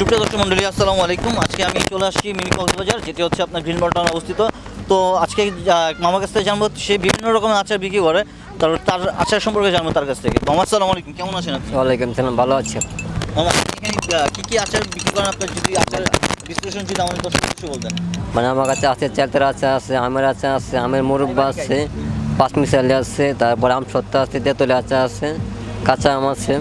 আসসালামু আলাইকুম। আজকে আমি চলে আসছি মিনি কক্সবাজার যেটি হচ্ছে আপনার গ্রিন বটন অবস্থিত। তো আজকে মামার কাছ থেকে জানব সে বিভিন্ন রকমের আচার বিক্রি করে তার তার আচার সম্পর্কে জানব তার কাছ থেকে। মামা আসসালামু আলাইকুম। কেমন আছেন আপনি? ওয়ালাইকুম সালাম ভালো আছে মামা কী কি কি আচার বিক্রি করেন আপনার? যদি আচার বিশ্লেষণ যদি আমাদের দর্শক কিছু বলতেন। মানে আমার কাছে আছে চালতার আচার আছে আমের আচার আছে আমের মুরব্বা আছে পাঁচমিশালি আছে তারপর আম সত্তা আছে তেঁতুলি আচার আছে কাঁচা আম আছে।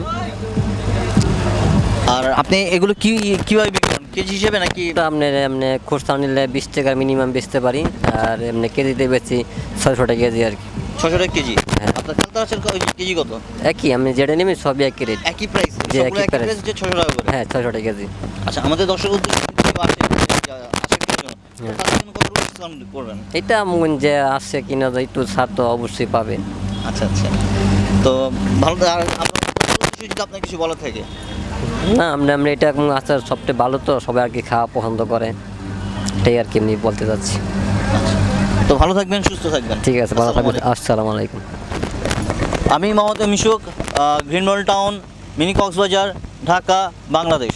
আর আপনি এগুলো কি কীভাবে বিক্রি করেন? কেজি হিসেবে নাকি? আপনি এমনি খুচরা নিলে বিশ টাকা মিনিমাম বেচতে পারি। আর এমনি কেজিতে বেচি ছয়শো টাকা কেজি আর কি। ছশো টাকা কেজি? হ্যাঁ। আপনার আচার কেজি কত? একই আমি যেটা নেবি সবই একই রেট একই প্রাইস একই একই প্রাইস হচ্ছে ছশো টাকা করে। হ্যাঁ টাকা কেজি। আচ্ছা আমাদের দর্শক হ্যাঁ। এটা যে আসছে কিনা একটু ছাড় তো অবশ্যই পাবে আচ্ছা আচ্ছা। তো ভালো যদি আপনার কিছু বলার থাকে? না আমরা আমরা এটা আচার সবচেয়ে ভালো তো সবাই আর কি খাওয়া পছন্দ করে। এটাই আর কি এমনি বলতে চাচ্ছি। তো ভালো থাকবেন সুস্থ থাকবেন। ঠিক আছে ভালো থাকবেন। আসসালামু আলাইকুম। আমি Mohammad Mishuk green town mini Cox's Bazar Dhaka Bangladesh.